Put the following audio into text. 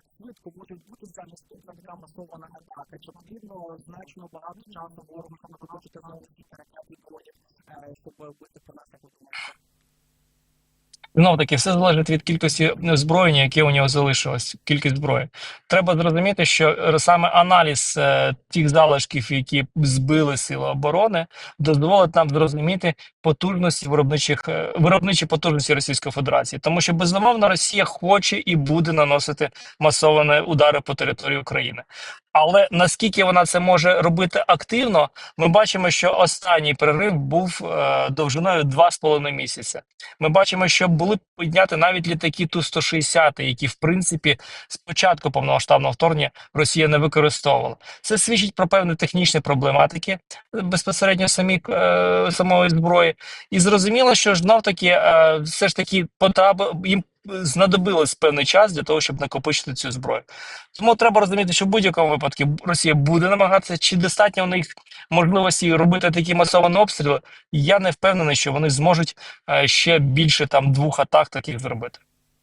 як швидко можуть бути замість така масована атака? Чи потрібно значно багато часу ворогу знову кілька ракетних дронів, е, щоб вбити по нас, як ви думаєте? Знов таки, все залежить від кількості озброєння, яке у нього залишилось, кількість зброї. Треба зрозуміти, що е, саме аналіз е, тих залишків, які збили сили оборони, дозволить нам зрозуміти потужності виробничих е, виробничі потужності Російської Федерації, тому що безумовно Росія хоче і буде наносити масовані удари по території України. Але наскільки вона це може робити активно, ми бачимо, що останній перерив був е, довжиною 2,5 місяця. Ми бачимо, що були підняті навіть літаки Ту-160, які в принципі спочатку повномасштабного вторгнення Росія не використовувала. Це свідчить про певні технічні проблематики безпосередньо самі е, самої зброї. І зрозуміло, що ж знов таки е, все ж таки потрапив їм. Знадобилось певний час для того, щоб накопичити цю зброю. Тому треба розуміти, що в будь-якому випадку Росія буде намагатися, чи достатньо у них можливості робити такі масовані обстріли. Я не впевнений, що вони зможуть е, ще більше там двох атак таких зробити.